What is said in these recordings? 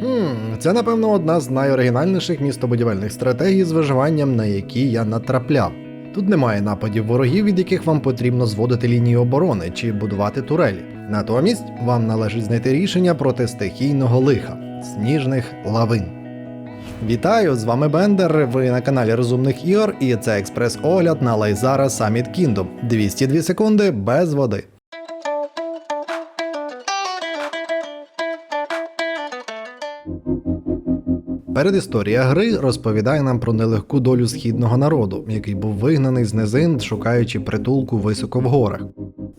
Хм, це напевно одна з найоригінальніших містобудівельних стратегій з виживанням, на які я натрапляв. Тут немає нападів ворогів, від яких вам потрібно зводити лінії оборони чи будувати турелі. Натомість вам належить знайти рішення проти стихійного лиха сніжних лавин. Вітаю! З вами Бендер. Ви на каналі Розумних ігор, і це експрес-огляд на Лайзара Summit Kingdom. 202 секунди без води. Передісторія гри розповідає нам про нелегку долю східного народу, який був вигнаний з низин, шукаючи притулку високо в горах.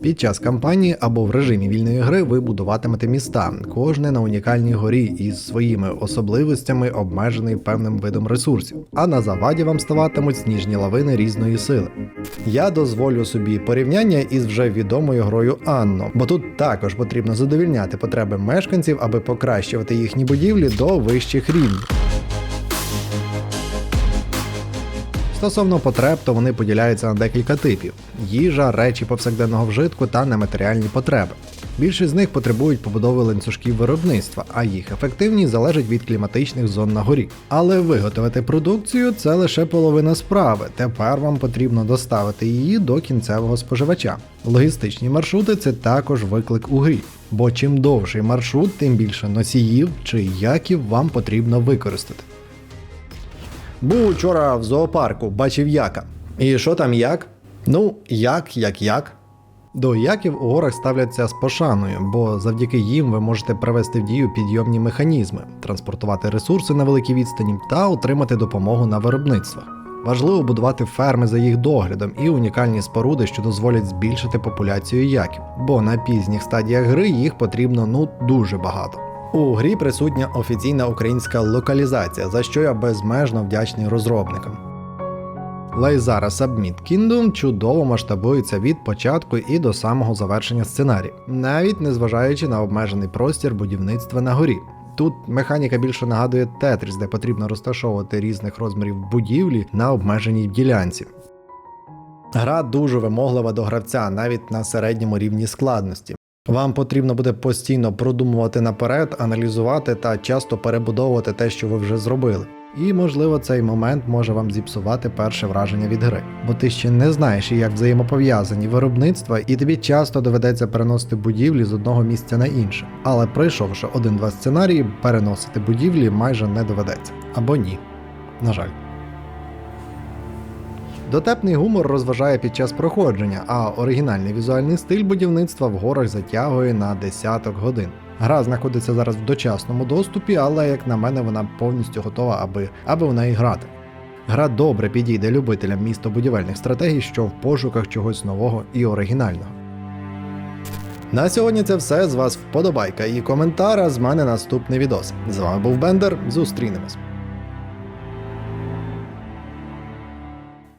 Під час кампанії або в режимі вільної гри ви будуватимете міста, кожне на унікальній горі із своїми особливостями, обмежений певним видом ресурсів, а на заваді вам ставатимуть сніжні лавини різної сили. Я дозволю собі порівняння із вже відомою грою Анно, бо тут також потрібно задовільняти потреби мешканців, аби покращувати їхні будівлі до вищих рівнів. Стосовно потреб, то вони поділяються на декілька типів: їжа, речі повсякденного вжитку та нематеріальні потреби. Більшість з них потребують побудови ланцюжків виробництва, а їх ефективність залежить від кліматичних зон на горі. Але виготовити продукцію це лише половина справи. Тепер вам потрібно доставити її до кінцевого споживача. Логістичні маршрути це також виклик у грі. Бо чим довший маршрут, тим більше носіїв чи яків вам потрібно використати. Був учора в зоопарку, бачив яка. І що там як? Ну, як, як, як. До яків у горах ставляться з пошаною, бо завдяки їм ви можете привести в дію підйомні механізми, транспортувати ресурси на великій відстані та отримати допомогу на виробництвах. Важливо будувати ферми за їх доглядом і унікальні споруди, що дозволять збільшити популяцію яків, бо на пізніх стадіях гри їх потрібно ну дуже багато. У грі присутня офіційна українська локалізація, за що я безмежно вдячний розробникам. Лайзара Submit Kingdom чудово масштабується від початку і до самого завершення сценарію, навіть незважаючи на обмежений простір будівництва на горі. Тут механіка більше нагадує Тетріс, де потрібно розташовувати різних розмірів будівлі на обмеженій ділянці. Гра дуже вимоглива до гравця, навіть на середньому рівні складності. Вам потрібно буде постійно продумувати наперед, аналізувати та часто перебудовувати те, що ви вже зробили. І, можливо, цей момент може вам зіпсувати перше враження від гри, бо ти ще не знаєш, як взаємопов'язані виробництва, і тобі часто доведеться переносити будівлі з одного місця на інше. Але пройшовши один-два сценарії, переносити будівлі майже не доведеться. Або ні. На жаль. Дотепний гумор розважає під час проходження, а оригінальний візуальний стиль будівництва в горах затягує на десяток годин. Гра знаходиться зараз в дочасному доступі, але, як на мене, вона повністю готова, аби, аби в неї грати. Гра добре підійде любителям містобудівельних стратегій, що в пошуках чогось нового і оригінального. На сьогодні це все. З вас вподобайка і коментар, а з мене наступний відос. З вами був Бендер. Зустрінемось.